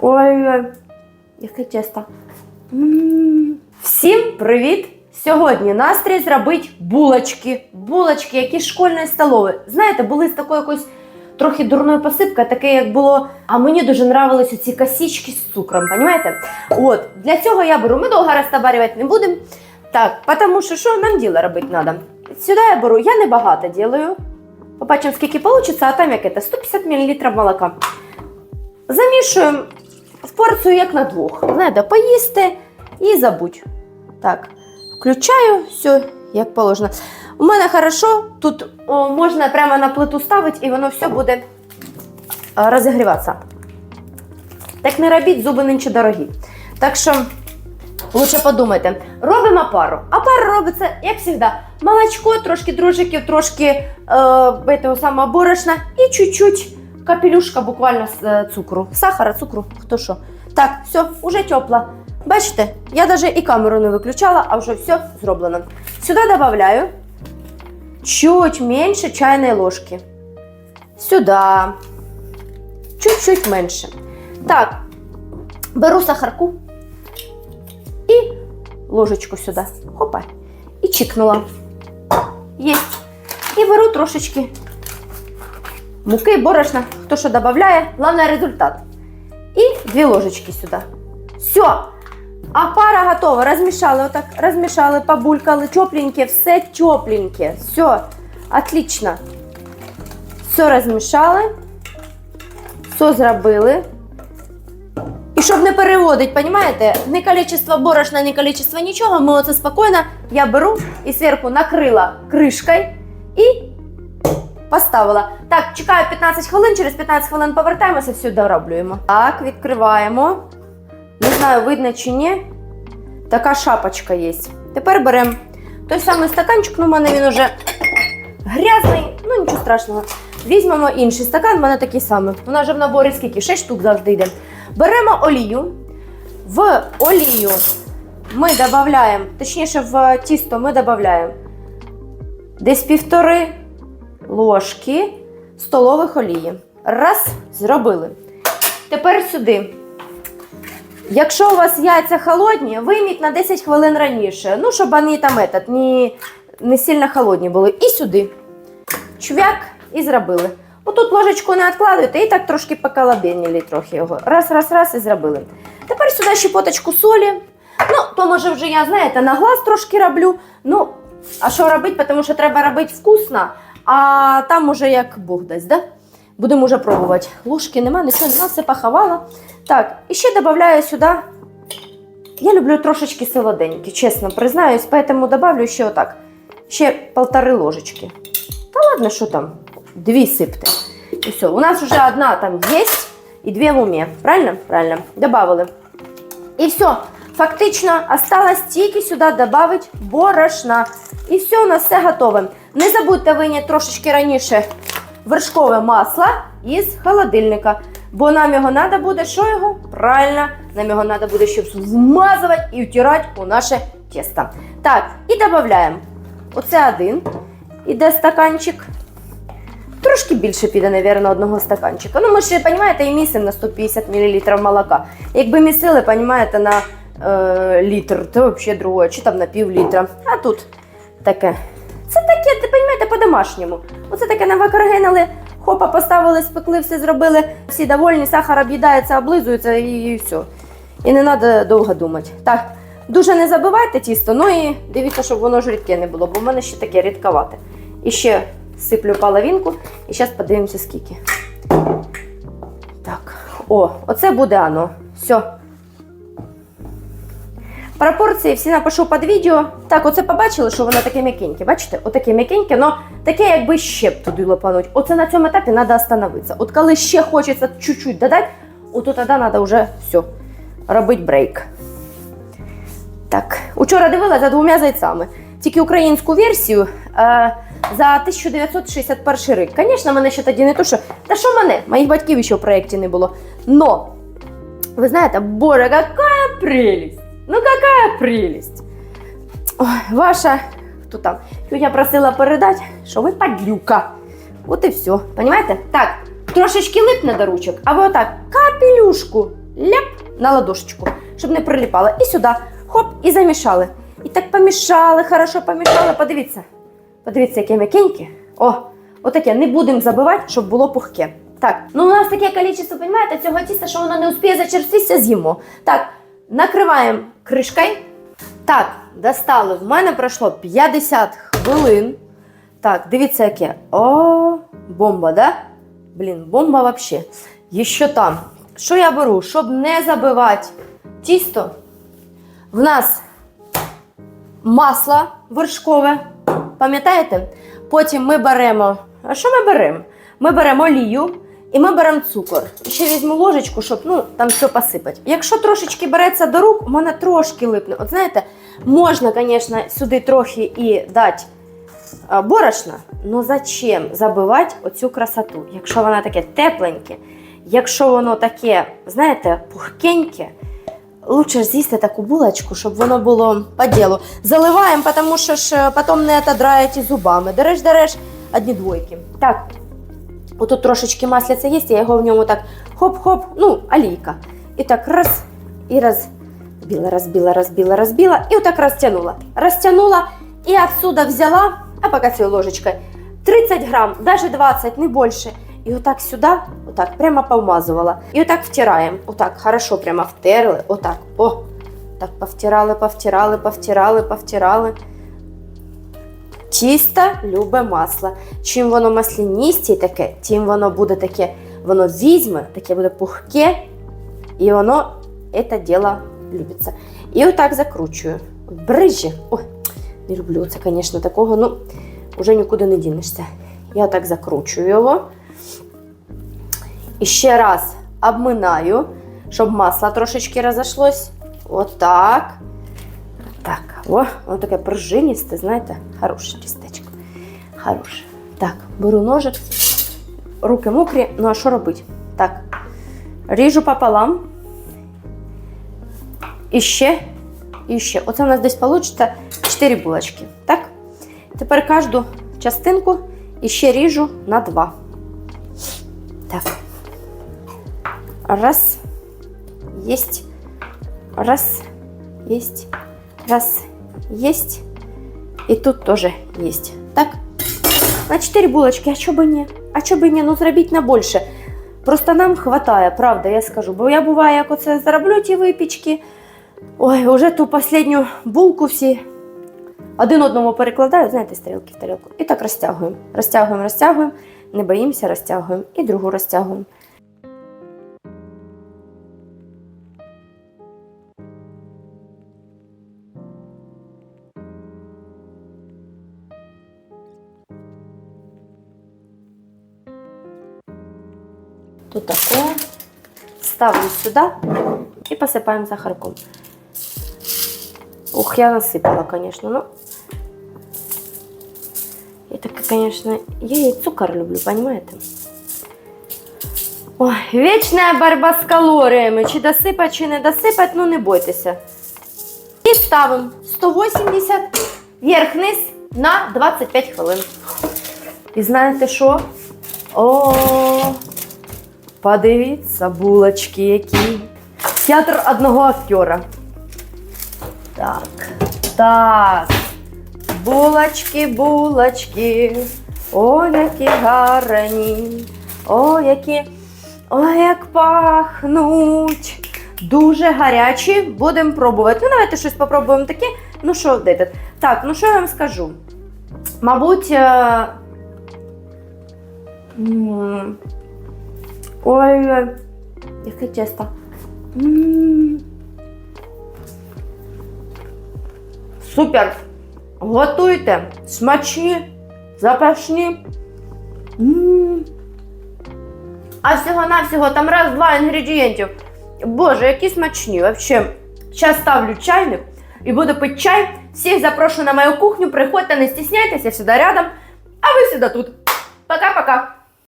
Ой, яке тісто. М. Всім привіт! Сьогодні настрій зробить булочки. Булочки, які з школьної столової. Знаєте, були з такою якоюсь трохи дурною посипкою, таке як було. А мені дуже нравились ці косички з цукром, понимаєте? От, для цього я беру. Ми довго розтабарювати не будемо. Так, тому що що нам діло робити треба? Сюди я беру, я небагато ділаю. Побачимо, скільки вийде, а там як це, 150 мл молока. Замішуємо в порцію як на двох. Знаєте, поїсти і забудь. Так, включаю, все як положено. У мене хорошо, тут о, можна прямо на плиту ставити, і воно все буде розігріватися. Так не робіть, зуби нинче дорогі. Так що лучше подумайте. Робимо пару. А пара робиться, як завжди, молочко, трошки дрожжиків, трошки е, этого самого борошна і чуть-чуть капелюшка буквально з е, цукру. Сахара, цукру, хто що. Так, все, уже тепло. Бачите, я навіть і камеру не виключала, а вже все зроблено. Сюди додаю чуть менше чайної ложки. Сюди. Чуть-чуть менше. Так, беру сахарку ложечку сюди. Хопа. І чикнула. Єсть. І беру трошечки муки, борошна, хто що додає, головне результат. І дві ложечки сюди. Все. А пара готова. Розмішали, отак, розмішали, побулькали, тепленьке, все тепленьке. Все. Отлично. Все розмішали. Все зробили. І щоб не переводить, понимаете, ні количество борошна, ні количество нічого, ми оце спокійно, я беру і зверху накрила кришкою і поставила. Так, чекаю 15 хвилин, через 15 хвилин повертаємося, все дороблюємо. Так, відкриваємо. Не знаю, видно чи ні. Така шапочка є. Тепер беремо той самий стаканчик, ну в мене він уже грязний, ну нічого страшного. Візьмемо інший стакан, в мене такий самий. У нас же в наборі скільки? 6 штук завжди йде. Беремо олію. В олію ми додаємо, точніше, в тісто ми додаємо десь півтори ложки столових олії. Раз, зробили. Тепер сюди. Якщо у вас яйця холодні, вийміть на 10 хвилин раніше. Ну, щоб вони там этот, не, не сильно холодні були. І сюди. Чвяк і зробили. Отут ложечку не відкладуєте і так трошки поколобенили трохи його. Раз, раз, раз і зробили. Тепер сюди щепоточку солі. Ну, то може вже я, знаєте, на глаз трошки роблю. Ну, а що робити, тому що треба робити вкусно, а там уже як Бог дасть, да? Будемо вже пробувати. Ложки нема, нічого нема, все поховала. Так, і ще додаю сюди. Я люблю трошечки солоденькі, чесно признаюсь, поэтому добавлю ще отак. Ще полтори ложечки. Та ладно, що там? Дві сипте. І все. У нас вже одна там є і дві в умі. Правильно? Правильно. Добавили. І все. Фактично, осталось тільки сюди додати борошна. І все, у нас все готове. Не забудьте виняти трошечки раніше вершкове масло із холодильника. Бо нам його треба буде, що його? Правильно, нам його треба буде ще вмазувати і втирати у наше тісто. Так, і додаємо. Оце один. Іде стаканчик. Трошки більше піде, мабуть, одного стаканчика. Ну, ми ще, розумієте, і місимо на 150 мл молока. Якби місили, розумієте, на е, літр, то взагалі другое, чи там на пів літра. А тут таке. Це таке, ти розумієте, по-домашньому. Оце таке навакаргенили, хопа, поставили, спекли, все зробили, всі довольні, сахар об'їдається, облизується і все. І не треба довго думати. Так, дуже не забивайте тісто, ну і дивіться, щоб воно ж рідке не було, бо в мене ще таке рідковате. І ще сиплю половинку, і зараз подивимося, скільки. Так, о, оце буде оно. Все. Пропорції всі напишу під відео. Так, оце побачили, що воно таке м'якеньке. Бачите? Отаке м'якеньке, але таке, якби б туди лопануть. Оце на цьому етапі треба остановитися. От коли ще хочеться чуть-чуть додати, от тоді треба вже все, робити брейк. Так, учора дивилася за двома зайцями. Тільки українську версію е, за 1961 рік. Звісно, мене ще тоді не то, що. Та що мене? Моїх батьків ще в проєкті не було. Но, ви знаєте, боже, яка прелість! Ну какая прелесть! Ой, ваша, хто там? Тетя просила передати, що ви падлюка. От і все. Понимаете? Так, трошечки липне до ручок, а ви отак капелюшку ляп на ладошечку, щоб не приліпало. І сюди, хоп, і замішали. І так помішали, хорошо помішали. Подивіться. Подивіться, яке м'якеньке. О, отаке. Не будемо забивати, щоб було пухке. Так, ну у нас таке кількість, розумієте, цього тіста, що воно не успіє зачерститися, з'їмо. Так, накриваємо кришкою. Так, достали. В мене пройшло 50 хвилин. Так, дивіться, яке. О, бомба, да? Блін, бомба вообще. І що там? Що я беру? Щоб не забивати тісто, в нас масло вершкове. Пам'ятаєте? Потім ми беремо. А що ми беремо? Ми беремо олію і ми беремо цукор. Ще візьму ложечку, щоб ну, там все посипати. Якщо трошечки береться до рук, у мене трошки липне. От знаєте, можна, звісно, сюди трохи і дати борошна, але зачем забивати оцю красоту? Якщо вона таке тепленьке, якщо воно таке, знаєте, пухкеньке, лучше з'їсти таку булочку, щоб воно було по ділу. Заливаємо, тому що ж е, потім не отодраєте зубами. Дереш, дереш, одні двойки. Так, отут трошечки масляця є, я його в ньому так хоп-хоп, ну, олійка. І так раз, і раз. Біла, розбила, розбила, розбила, і отак розтягнула. Розтягнула і отсюда взяла, а поки цією ложечкою, 30 грам, навіть 20, не більше. І отак сюди, отак, прямо повмазувала. І отак втираємо. Отак, хорошо, прямо втерли. Отак. О! Так, повтирали, повтирали, повтирали, повтирали. Тісто любе масло. Чим воно масляністі таке, тим воно буде таке, воно візьме, таке буде пухке, і воно це діло любиться. І отак закручую. Брижі. Ой, не люблю це, звісно, такого, ну, вже нікуди не дінешся. Я отак закручую його. І ще раз обминаю, щоб масло трошечки розійшлось. Отак. Так, о, воно таке пружиністе, знаєте, хороше тістечко. Хороше. Так, беру ножик. Руки мокрі, ну а що робити? Так, ріжу пополам. І ще, і ще. Оце у нас десь вийде 4 булочки. Так? Тепер кожну частинку і ще ріжу на 2. Так. Раз. Есть. Раз. Есть. Раз. Есть. І тут теж есть. Так? На 4 булочки, а чого би ні? А чого би ні? Ну зробіть на більше. Просто нам хватає, правда, я скажу. Бо я буває, як оце зароблю ті випічки. Ой, уже ту останню булку всі один одному перекладаю, знаєте, стрілки в тарілку. І так розтягуємо. Розтягуємо, розтягуємо, не боїмося, розтягуємо. І другу розтягуємо. Тут такое. Ставлю сюда и посыпаем сахарком. Ух, я насыпала, конечно, но... Я так, конечно, я и цукор люблю, понимаете? Ой, вічна боротьба з калоріями. Чи досипать, чи не досипать, ну не бойтеся. І ставимо 180 вверх-вниз на 25 хвилин. І знаєте що? О, подивіться, булочки які. Театр одного актера. Так, так. Булочки, булочки. О, які гарні. О, які. Ой, як пахнуть. Дуже гарячі. Будемо пробувати. Ну, давайте щось попробуємо таке. Ну що, тут? Так, ну що я вам скажу? Мабуть. е, Ой, яке тісто. М. Супер! Готуйте! Смачні, запашні. М. А всього-навсього там раз-два інгредієнтів. Боже, які смачні. Вообще, зараз ставлю чайник і буду пити чай. Всіх запрошую на мою кухню. Приходьте, не стісняйтеся, я всегда рядом. А ви всегда тут. Пока-пока.